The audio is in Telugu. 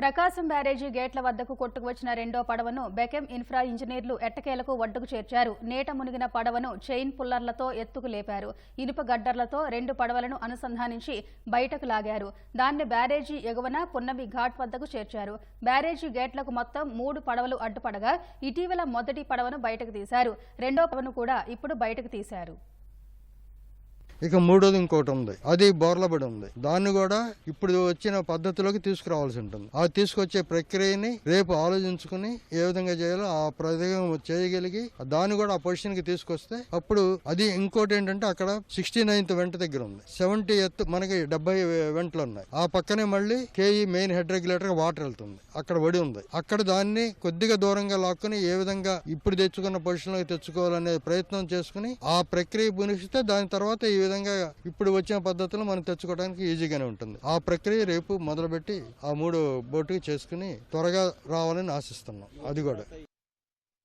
ప్రకాశం బ్యారేజీ గేట్ల వద్దకు కొట్టుకువచ్చిన రెండో పడవను బెకెం ఇన్ఫ్రా ఇంజనీర్లు ఎట్టకేలకు ఒడ్డుకు చేర్చారు. నేట మునిగిన పడవను చైన్ పుల్లర్లతో ఎత్తుకు లేపారు. ఇనుప గడ్డర్లతో రెండు పడవలను అనుసంధానించి బయటకు లాగారు. దాన్ని బ్యారేజీ ఎగువన పున్నమి ఘాట్ వద్దకు చేర్చారు. బ్యారేజీ గేట్లకు మొత్తం మూడు పడవలు అడ్డుపడగా ఇటీవల మొదటి పడవను బయటకు తీశారు. రెండో పడవను కూడా ఇప్పుడు బయటకు తీశారు. ఇక మూడోది ఇంకోటి ఉంది. అది బోర్లబడి ఉంది. దాన్ని కూడా ఇప్పుడు వచ్చిన పద్ధతిలోకి తీసుకురావాల్సి ఉంటుంది. ఆ తీసుకొచ్చే ప్రక్రియని రేపు ఆలోచించుకుని ఏ విధంగా చేయాలో ఆ ప్రదేశం చేయగలిగి దాన్ని కూడా ఆ పొజిషన్కి తీసుకొస్తే అప్పుడు అది ఇంకోటి ఏంటంటే అక్కడ సిక్స్టీ నైన్త్ వెంట దగ్గర ఉంది. సెవెంటీ ఎత్ మనకి డెబ్బై వెంటలు ఉన్నాయి. ఆ పక్కనే మళ్ళీ KE main head regulator water వెళ్తుంది. అక్కడ వడి ఉంది. అక్కడ దాన్ని కొద్దిగా దూరంగా లాక్కుని ఏ విధంగా ఇప్పుడు తెచ్చుకున్న పొజిషన్లో తెచ్చుకోవాలనే ప్రయత్నం చేసుకుని ఆ ప్రక్రియ పునిస్తే దాని తర్వాత ఈ విధంగా ఇప్పుడు వచ్చిన పద్ధతిలో మనం తెచ్చుకోవడానికి ఈజీగానే ఉంటుంది. ఆ ప్రక్రియ రేపు మొదలుపెట్టి ఆ మూడు బోటుకి చేసుకుని త్వరగా రావాలని ఆశిస్తున్నాం. అది కూడా.